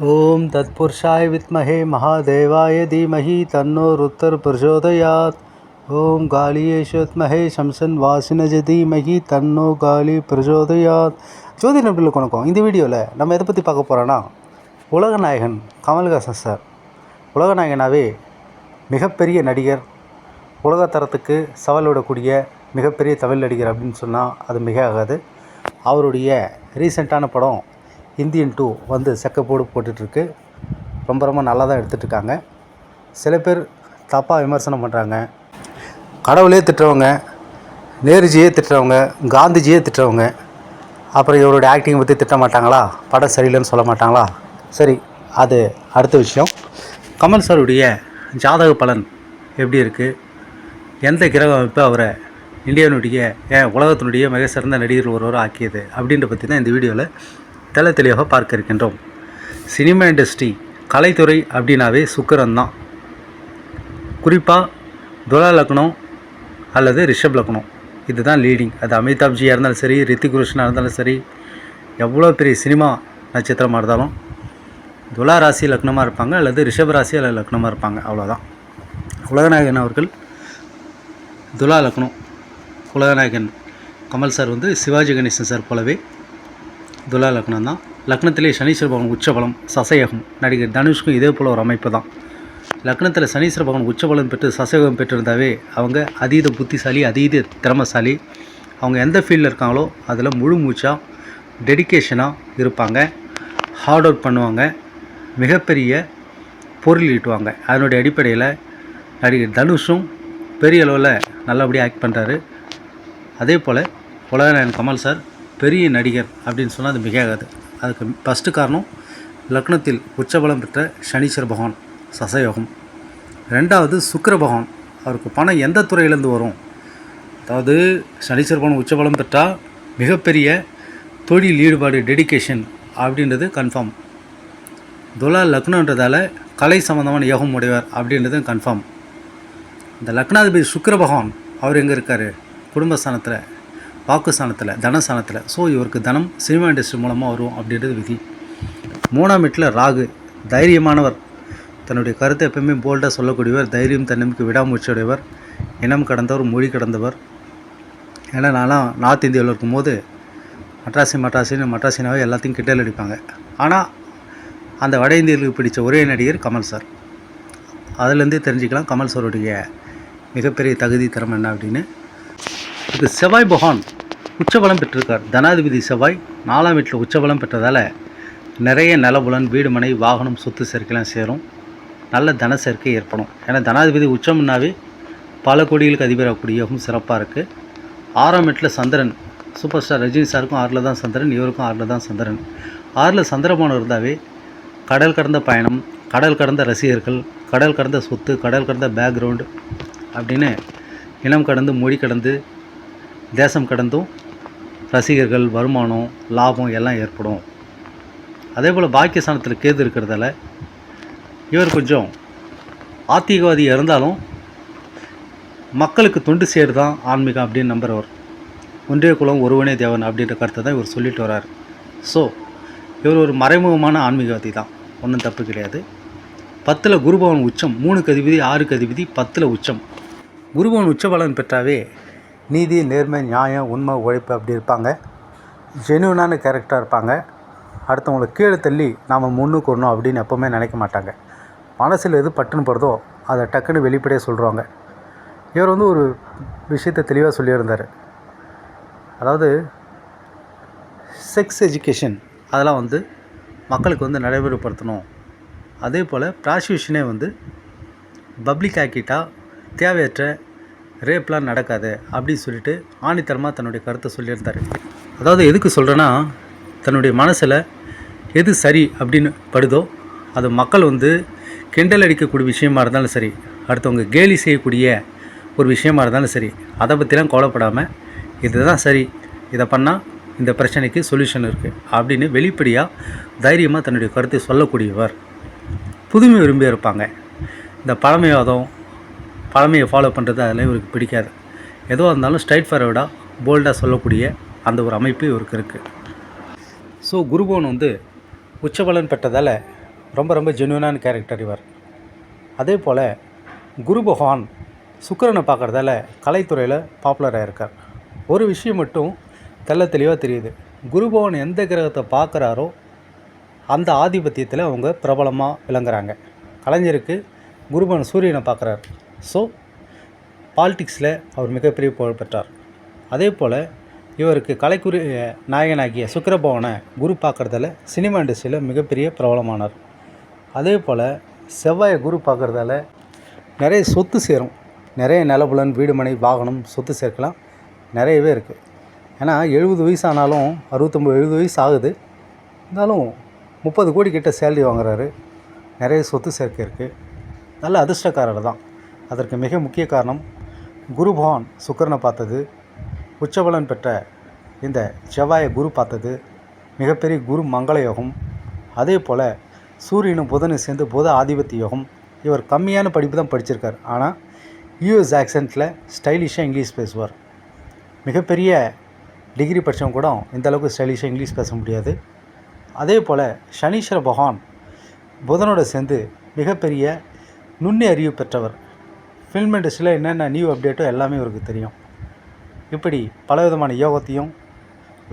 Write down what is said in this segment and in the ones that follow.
ஓம் தத்புருஷாய வித்மஹே மகாதேவாய தீமஹி தன்னோர் உத்தர் பிரச்சோதயாத் ஓம் காலியேஷோத்மஹே சம்சன் வாசினஜ தீமஹி தன்னோ காலி பிரச்சோதயாத் ஜோதி நண்பர்களுக்கு வணக்கம் இந்த வீடியோவில் நம்ம எதை பற்றி பார்க்க போகிறோன்னா உலகநாயகன் கமல்ஹாசன் சார். உலகநாயகனாவே மிகப்பெரிய நடிகர் உலகத்தரத்துக்கு சவால் விடக்கூடிய மிகப்பெரிய தமிழ் நடிகர் அப்படின்னு சொன்னால் அது மிக ஆகாது அவருடைய ரீசெண்டான படம் இந்தியன் டூ வந்து செக்கப்போடு போட்டுட்ருக்கு. ரொம்ப ரொம்ப நல்லா தான் எடுத்துகிட்ருக்காங்க சில பேர் தப்பாக விமர்சனம் பண்ணுறாங்க கடவுளே திட்டுறவங்க நேருஜியே திட்டுறவங்க காந்திஜியே திட்டுறவங்க அப்புறம் இவருடைய ஆக்டிங் பற்றி திட்ட மாட்டாங்களா? படம் சரியில்லைன்னு சொல்ல மாட்டாங்களா? சரி அது அடுத்த விஷயம். கமல் சாருடைய ஜாதக பலன் எப்படி இருக்குது எந்த கிரக அமைப்பு அவரை இந்தியாவினுடைய ஏன் உலகத்தினுடைய மிக சிறந்த நடிகர் ஒருவர் ஆக்கியது? அப்படின்ற பற்றி தான் இந்த வீடியோவில் தெல தெளிவாக பார்க்க இருக்கின்றோம் சினிமா இண்டஸ்ட்ரி கலைத்துறை அப்படின்னாவே சுக்கரன் தான் குறிப்பாக துலா லக்னம் அல்லது ரிஷப் லக்னம் இதுதான் லீடிங் அது அமிதாப்ஜியாக இருந்தாலும் சரி ரித்திக் ரோஷனாக இருந்தாலும் சரி எவ்வளோ பெரிய சினிமா நட்சத்திரமாக இருந்தாலும் துலா ராசி லக்னமாக இருப்பாங்க அல்லது ரிஷப் ராசி அல்லது லக்னமாக இருப்பாங்க. அவ்வளோதான் உலகநாயகன் அவர்கள் துலா லக்னம் உலகநாயகன் கமல் சார் வந்து சிவாஜி கணேசன் சார் போலவே துலா லக்னம் தான். லக்னத்திலே சனீஸ்வர பகவான் உச்சபலம் சசயகம். நடிகர் தனுஷ்க்கும் இதே போல் ஒரு அமைப்பு தான். லக்னத்தில் சனீஸ்வர பகவான் உச்சபலம் பெற்று சசயகம் பெற்றிருந்தாவே அவங்க அதீத புத்திசாலி அதீத திறமசாலி. அவங்க எந்த ஃபீல்டில் இருக்காங்களோ அதில் முழு மூச்சாக டெடிக்கேஷனாக இருப்பாங்க. ஹார்ட் ஒர்க் பண்ணுவாங்க. மிகப்பெரிய பொருள் ஈட்டுவாங்க. அதனுடைய அடிப்படையில் நடிகர் தனுஷும் பெரிய அளவில் நல்லபடியாக ஆக்ட் பண்ணுறாரு அதே போல் உலகநாயன் கமல் சார் பெரிய நடிகர் அப்படின்னு சொன்னால் அது மிகாது அதுக்கு ஃபஸ்ட்டு காரணம் லக்னத்தில் உச்சபலம் பெற்ற சனீஸ்வர பகவான் சசயோகம். ரெண்டாவது சுக்கர பகவான். அவருக்கு பணம் எந்த துறையிலேருந்து வரும்? அதாவது சனீஸ்வர பகவான் உச்சபலம் பெற்றால் மிகப்பெரிய தொழில் ஈடுபாடு டெடிகேஷன் அப்படின்றது கன்ஃபார்ம் துலா லக்னன்றதால கலை சம்மந்தமான யோகம் உடையவர் அப்படின்றது கன்ஃபார்ம் இந்த லக்னாதிபதி சுக்கர பகவான் அவர் எங்கே இருக்கார்? குடும்பஸ்தானத்தில். வாக்குஸ்தானத்தில் தனஸ்தானத்தில். ஸோ இவருக்கு தனம் சினிமா இண்டஸ்ட்ரி மூலமாக வரும் அப்படின்றது விதி. மூணாம் வீட்டில் ராகு தைரியமானவர். தன்னுடைய கருத்தை எப்பவுமே போல்டாக சொல்லக்கூடியவர் தைரியம் தன்னம்பிக்கை விடாமுயற்சியுடையவர் இனம் கடந்தவர் மொழி கடந்தவர். ஏன்னா நான்லாம் நார்த் இந்தியாவில் இருக்கும்போது மட்ராசி மட்ராசின்னு மட்ராசினாவே எல்லாத்தையும் கிட்டல் அடிப்பாங்க. ஆனால் அந்த வட இந்தியர்களுக்கு பிடித்த ஒரே நடிகர் கமல் சார். அதுலேருந்தே தெரிஞ்சுக்கலாம் கமல் சாருடைய மிகப்பெரிய தகுதி திறமை என்ன அப்படின்னு. இது செவாய் பகவான் உச்சபலம் பெற்றிருக்கார். தனாதிபதி செவ்வாய் நாலாம் வீட்டில் உச்சபலம் பெற்றதால் நிறைய நிலபுலன் வீடு மனை வாகனம் சொத்து சேர்க்கைலாம் சேரும். நல்ல தன சேர்க்கை ஏற்படும். ஏன்னா தனாதிபதி உச்சம்னாவே பல கோடிகளுக்கு அதிபராகக்கூடியவும் சிறப்பாக இருக்குது ஆறாம் வீட்டில் சந்திரன் சூப்பர் ஸ்டார் ரஜினி சாருக்கும் ஆறில் தான் சந்திரன் இவருக்கும் ஆறில் தான் சந்திரன். ஆறில் சந்திரபானம் இருந்தாவே கடல் கடந்த பயணம் கடல் கடந்த ரசிகர்கள் கடல் கடந்த சொத்து கடல் கடந்த பேக்ரவுண்டு அப்படின்னு இனம் கடந்து மொழி கடந்து தேசம் கடந்தும் ரசிகர்கள் வருமானம் லாபம் எல்லாம் ஏற்படும். அதே போல் பாக்கியஸ்தானத்தில் கேது இருக்கிறதால இவர் கொஞ்சம் ஆத்திகவாதியாக இருந்தாலும் மக்களுக்கு தொண்டு சேர் தான் ஆன்மீகம் அப்படின்னு நம்புகிறவர் ஒன்றே குலம் ஒருவனே தேவன் அப்படின்ற கருத்தை தான் இவர் சொல்லிட்டு வர்றார். ஸோ இவர் ஒரு மறைமுகமான ஆன்மீகவாதி தான் ஒன்றும் தப்பு கிடையாது. பத்தில் குருபவன் உச்சம் மூணு கதிபதி ஆறு கதிபதி பத்தில் உச்சம். குருபவன் உச்ச பலன் பெற்றாவே நீதி நேர்மை நியாயம் உண்மை உழைப்பு அப்படி இருப்பாங்க. ஜெனுவனான கேரக்டராக இருப்பாங்க. அடுத்தவங்களை கீழே தள்ளி நாம் முன்னுக்கு வரணும் அப்படின்னு எப்போவுமே நினைக்க மாட்டாங்க. மனசில் எது பட்டுன்னு படுதோ அதை டக்குன்னு வெளிப்படையாக சொல்கிறாங்க இவர் வந்து ஒரு விஷயத்தை தெளிவாக சொல்லியிருந்தார். அதாவது செக்ஸ் எஜுகேஷன் அதெல்லாம் வந்து மக்களுக்கு வந்து நடைமுறைப்படுத்தணும். அதே போல் ப்ராசியூஷனே வந்து பப்ளிக் ஆக்கிட்டால் தேவையற்ற ரேப்லாம் நடக்காது அப்படின்னு சொல்லிட்டு ஆணித்தரமாக தன்னுடைய கருத்தை சொல்லியிருந்தார். அதாவது எதுக்கு சொல்கிறேன்னா தன்னுடைய மனசில் எது சரி அப்படின்னு படுதோ அது மக்கள் வந்து கிண்டல் அடிக்கக்கூடிய விஷயமா இருந்தாலும் சரி அடுத்தவங்க கேலி செய்யக்கூடிய ஒரு விஷயமா இருந்தாலும் சரி அதை பற்றிலாம் கவலைப்படாமல் இதுதான் சரி இதை பண்ணால் இந்த பிரச்சனைக்கு சொல்யூஷன் இருக்குது அப்படின்னு வெளிப்படையாக தைரியமாக தன்னுடைய கருத்தை சொல்லக்கூடியவர். புதுமை விரும்பி இருப்பாங்க இந்த பழமைவாதம் பழமையை ஃபாலோ பண்ணுறது அதெல்லாம் இவருக்கு பிடிக்காது. எதுவாக இருந்தாலும் ஸ்ட்ரைட் ஃபார்வர்டாக போல்டாக சொல்லக்கூடிய அந்த ஒரு அமைப்பு இவருக்கு இருக்குது ஸோ குருபவன் வந்து உச்சபலன் பெற்றதால் ரொம்ப ரொம்ப ஜென்யூனான கேரக்டர் இவர். அதே போல் குரு பகவான் சுக்கிரனை பார்க்குறதால கலைத்துறையில் பாப்புலராக இருக்கார். ஒரு விஷயம் மட்டும் தெள்ள தெளிவாக தெரியுது. குரு பகவான் எந்த கிரகத்தை பார்க்குறாரோ அந்த ஆதிபத்தியத்தில் அவங்க பிரபலமாக விளங்குறாங்க. கலைஞருக்கு குருபவன் சூரியனை பார்க்குறாரு. ஸோ பாலிடிக்ஸில் அவர் மிகப்பெரிய புகழ் பெற்றார். அதே போல் இவருக்கு கலைக்குறி நாயகனாகிய சுக்கிரபவனை குரு பார்க்குறதால சினிமா இண்டஸ்ட்ரியில் மிகப்பெரிய பிரபலமானார். அதே போல் செவ்வாயை குரு பார்க்குறதால நிறைய சொத்து சேரும். நிறைய நிலபுலன் வீடு மனை வாகனம் சொத்து சேர்க்கலாம். நிறையவே இருக்குது ஏன்னா எழுபது வயசு ஆனாலும் அறுபத்தொம்பது எழுபது வயசு ஆகுது. இருந்தாலும் முப்பது கோடி கிட்ட சேலரி வாங்குறாரு. நிறைய சொத்து சேர்க்கை இருக்குது நல்ல அதிர்ஷ்டக்காரர் தான் அதற்கு மிக முக்கிய காரணம் குரு பகவான் பார்த்தது உச்சபலன் பெற்ற இந்த செவ்வாயை குரு பார்த்தது மிகப்பெரிய குரு மங்கள யோகம். அதே போல் சூரியனும் புதனும் சேர்ந்து புத ஆதிபத்திய யோகம். இவர் கம்மியான படிப்பு தான் படிச்சிருக்கார். ஆனால் யூஎஸ் ஆக்சென்ட்டில் ஸ்டைலிஷாக இங்கிலீஷ் பேசுவார். மிகப்பெரிய டிகிரி படித்தவங்க கூட இந்த அளவுக்கு ஸ்டைலிஷாக இங்கிலீஷ் பேச முடியாது. அதே போல் சனீஸ்வர பகவான் புதனோட சேர்ந்து மிகப்பெரிய நுண்ணி அறிவு பெற்றவர். ஃபில்ம் இண்டஸ்ட்ரியில் என்னென்ன நியூ அப்டேட்டோ எல்லாமே இவருக்கு தெரியும். இப்படி பலவிதமான யோகத்தையும்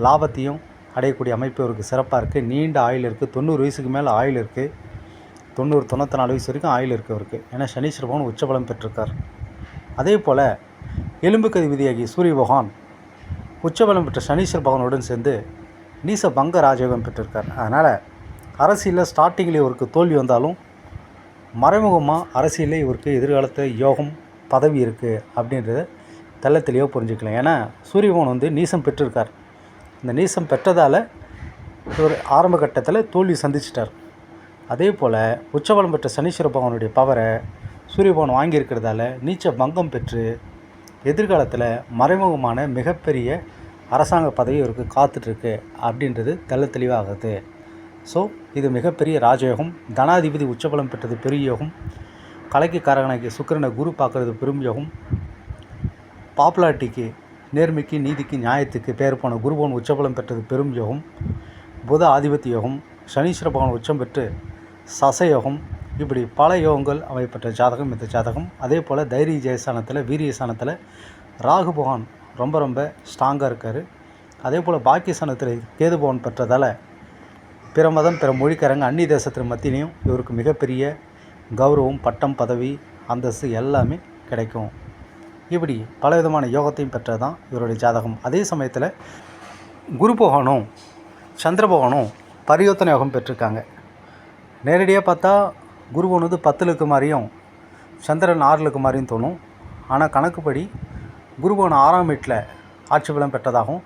லாபத்தையும் அடையக்கூடிய அமைப்பு இவருக்கு சிறப்பாக இருக்குது நீண்ட ஆயில் இருக்குது தொண்ணூறு வயசுக்கு மேலே ஆயுள் இருக்குது தொண்ணூறு தொண்ணூற்றி நாலு வயசு வரைக்கும் ஆயுள் இருக்குது அவருக்கு. ஏன்னா சனீஸ்வர பகவான் உச்சபலம் பெற்றிருக்கார். அதே போல் எலும்புக்கதி விதியாகி சூரிய பகவான் உச்சபலம் பெற்ற சனீஸ்வர பகவானுடன் சேர்ந்து நீச பங்க ராஜயோகம் பெற்றிருக்கார். அதனால் அரசியலில் ஸ்டார்டிங்கில் இவருக்கு தோல்வி வந்தாலும் மறைமுகமாக அரசியலில் இவருக்கு எதிர்காலத்தில் யோகம் பதவி இருக்குது அப்படின்றத தெள்ள தெளிவாக புரிஞ்சுக்கலாம் ஏன்னா சூரியபவன் வந்து நீசம் பெற்றிருக்கார். இந்த நீசம் பெற்றதால் இவர் ஆரம்ப கட்டத்தில் தோல்வி சந்திச்சிட்டார். அதே போல் உச்சபலம் பெற்ற சனீஸ்வர பகவானுடைய பவரை சூரியபவன் வாங்கியிருக்கிறதால நீச்ச பங்கம் பெற்று எதிர்காலத்தில் மறைமுகமான மிகப்பெரிய அரசாங்க பதவி இவருக்கு காத்துட்ருக்கு அப்படின்றது தெள்ள தெளிவாகுது. ஸோ இது மிகப்பெரிய ராஜயோகம். தனாதிபதி உச்சபலம் பெற்றது பெரிய யோகம். கலைக்கு காரகனைக்கு சுக்கிரனை குரு பார்க்குறது பெரும் யோகம். பாப்புலாரிட்டிக்கு நேர்மைக்கு நீதிக்கு நியாயத்துக்கு பேர் போன குருபவன் உச்சபலம் பெற்றது பெரும் யோகம். புத ஆதிபத்திய யோகம். சனீஸ்வர பகவான் உச்சம் பெற்று சசயோகம் இப்படி பல யோகங்கள் அமைப்பட்ட ஜாதகம் இந்த ஜாதகம். அதே போல் தைரிய ஜெயஸ்தானத்தில் வீரிய ஸ்தானத்தில் ராகு பகவான் ரொம்ப ரொம்ப ஸ்ட்ராங்காக இருக்கார். அதே போல் பாக்கியஸ்தானத்தில் கேது பகவான் பெற்றதால் பிற மதம் பிற மொழிக்காரங்க அந்நிய தேசத்தின் மத்தியிலையும் இவருக்கு மிகப்பெரிய கௌரவம் பட்டம் பதவி அந்தஸ்து எல்லாமே கிடைக்கும். இப்படி பலவிதமான யோகத்தையும் பெற்றது தான் இவருடைய ஜாதகம். அதே சமயத்தில் குரு பகவானும் சந்திர பகவானும் பரிவர்த்தனை யோகம் பெற்றிருக்காங்க. நேரடியாக பார்த்தா குரு வந்து பத்தில் மாதிரியும் சந்திரன் ஆறுலுக்கு மாதிரியும் தோணும். ஆனால் கணக்குப்படி குருபகன் ஆறாம் வீட்டில் ஆட்சி பலம் பெற்றதாகவும்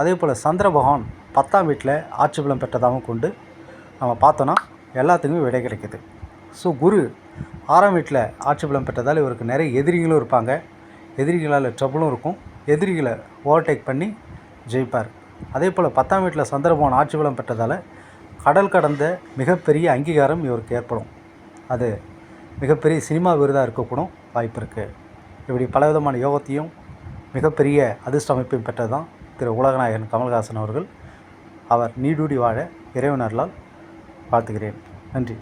அதே போல் சந்திர பகவான் பத்தாம் வீட்டில் ஆட்சி பலம் பெற்றதாகவும் கொண்டு நம்ம பார்த்தோன்னா எல்லாத்துக்குமே விடை கிடைக்குது. ஸோ குரு ஆறாம் வீட்டில் ஆட்சி பலம் பெற்றதால் இவருக்கு நிறைய எதிரிகளும் இருப்பாங்க. எதிரிகளால் ட்ரபுளும் இருக்கும். எதிரிகளை ஓவர்டேக் பண்ணி ஜெயிப்பார். அதே போல் பத்தாம் வீட்டில் சந்திரபவன் ஆட்சி பலம் பெற்றதால் கடல் கடந்த மிகப்பெரிய அங்கீகாரம் இவருக்கு ஏற்படும். அது மிகப்பெரிய சினிமா விருதாக இருக்கக்கூடும் வாய்ப்பு இருக்குது இப்படி பலவிதமான யோகத்தையும் மிகப்பெரிய அதிர்ஷ்ட அமைப்பையும் பெற்றது தான் திரு உலகநாயகன் கமல்ஹாசன் அவர்கள். அவர் நீடூடி வாழ இறைவனர்களால் வாழ்த்துகிறேன். நன்றி.